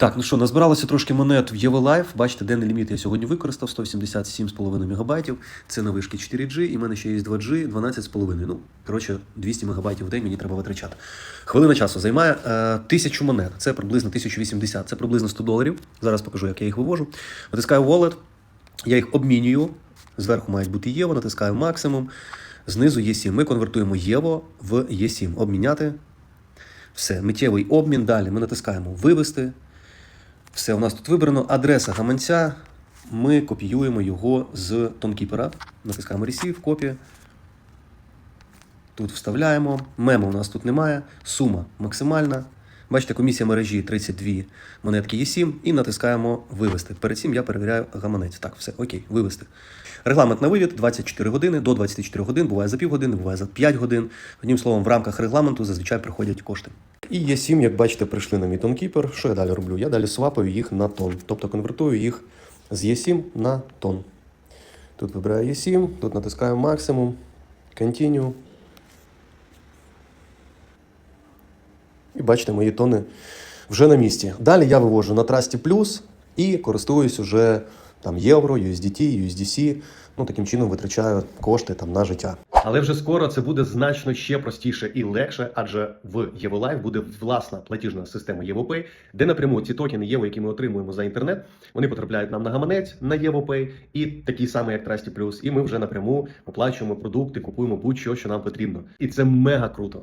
Так, ну що, назбиралося трошки монет в Life. Бачите, денний ліміт я сьогодні використав 187,5 МБ. Це на вишки 4G, і в мене ще є 2G, 12,5. Ну, коротше, 200 МБ в день мені треба витрачати. Хвилина часу займає е, 1000 монет. Це приблизно 1080, це приблизно 100 доларів. Зараз покажу, як я їх вивожу. Натискаю Wallet, я їх обмінюю. Зверху мають бути єво, натискаю максимум. Знизу є 7. Ми конвертуємо єво в Є7. Обміняти. Все, миттєвий обмін. Далі ми натискаємо вивести. Все, у нас тут вибрано адреса гаманця. Ми копіюємо його з тонкіпера. Натискаємо Receive, копія. Тут вставляємо. Мему у нас тут немає. Сума максимальна. Бачите, комісія мережі 32 монетки Є7 і натискаємо вивести. Перед цим я перевіряю гаманець. Так, все, окей, вивести. Регламент на вивід 24 години до 24 годин, буває за півгодини, буває за 5 годин. Одним словом, в рамках регламенту зазвичай приходять кошти. І Є7, як бачите, прийшли на мій тонкіпер. Що я далі роблю? Я далі свапаю їх на тон. Тобто конвертую їх з Є7 на тон. Тут вибираю Є7, тут натискаю максимум, Continue. І бачите, мої тони вже на місці. Далі я вивожу на Trusty Plus і користуюсь уже там євро, USDT, USDC. Ну таким чином витрачаю кошти там на життя. Але вже скоро це буде значно ще простіше і легше, адже в EvoLife буде власна платіжна система ЄвоПей, де напряму ці токени Єво, які ми отримуємо за інтернет, вони потрапляють нам на гаманець на ЄвоПей і такі самий, як Trusty Plus, і ми вже напряму оплачуємо продукти, купуємо будь-що, що нам потрібно. І це мега круто.